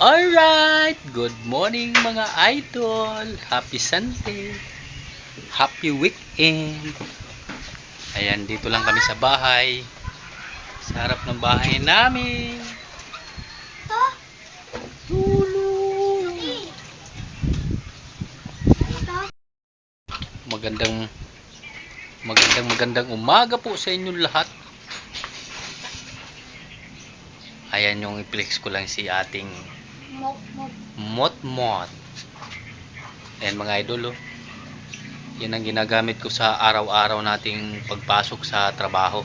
Alright, good morning mga idol. Happy Sunday. Happy weekend. Ayan, dito lang kami sa bahay. Sa harap ng bahay namin. Magandang magandang magandang umaga po sa inyong lahat. Ayan yung i-flex ko lang si ating. Mot-mot. Ayan mga idol, oh. Yan ang ginagamit ko sa araw-araw nating pagpasok sa trabaho.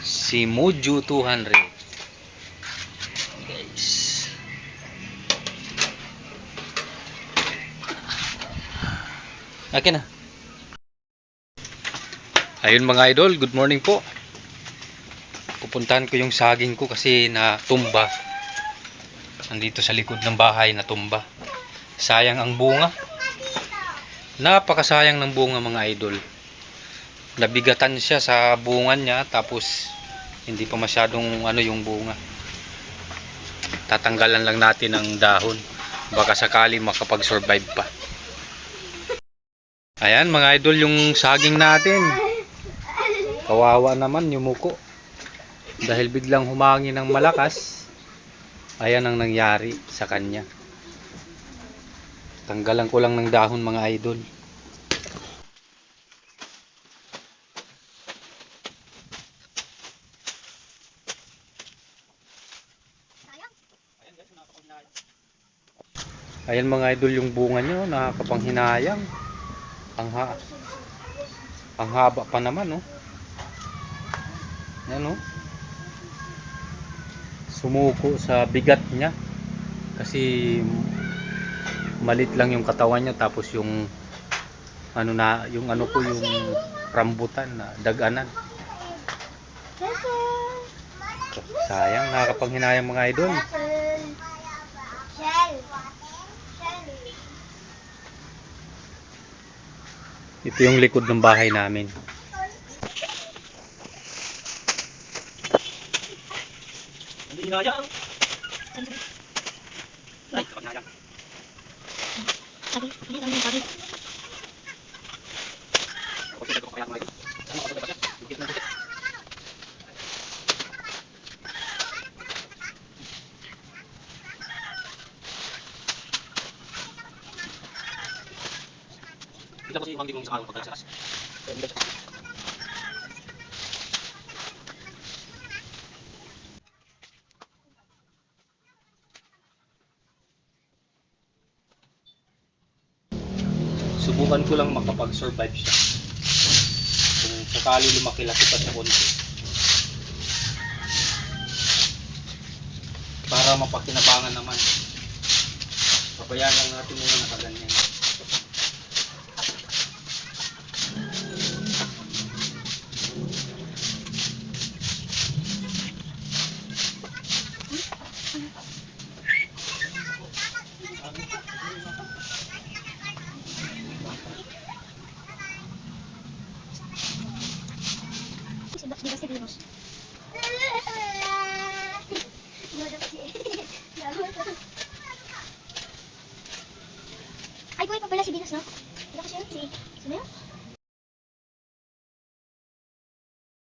Si Muju 200. Guys. Akin na. Ayun mga idol, good morning po. Pupuntahan ko yung saging ko kasi natumba. Nandito sa likod ng bahay natumba. Sayang ang bunga. Napakasayang ng bunga mga idol. Nabigatan siya sa bungan niya tapos hindi pa masyadong ano yung bunga. Tatanggalan lang natin ang dahon. Baka sakali makapag-survive pa. Ayan mga idol yung saging natin. Kawawa naman yung muko. Dahil biglang humangin ng malakas, ayan ang nangyari sa kanya. Tanggalan ko lang ng dahon mga idol. Ayan mga idol yung bunga nyo, nakakapanghinayang. Ang ha ang haba pa naman, oh. Yan, oh sumuko sa bigat niya. Kasi malit lang yung katawan niya tapos yung ano na yung ano ko yung rambutan na daganan. Sayang nakakapanghinayang mga idol. Ito yung likod ng bahay namin penyayang. Ay, penyayang. Tadi. Kita masih panggilan bingung sekarang pagkakas. Kaya subukan ko lang makapag-survive siya. Kung sakali lumaki-laki pa sa konti. Para mapakinabangan naman. Pabayaan lang natin muna seguimos. Ahí voy papeles y vidas, ¿no? ¿La pasión? Sí. ¿Se?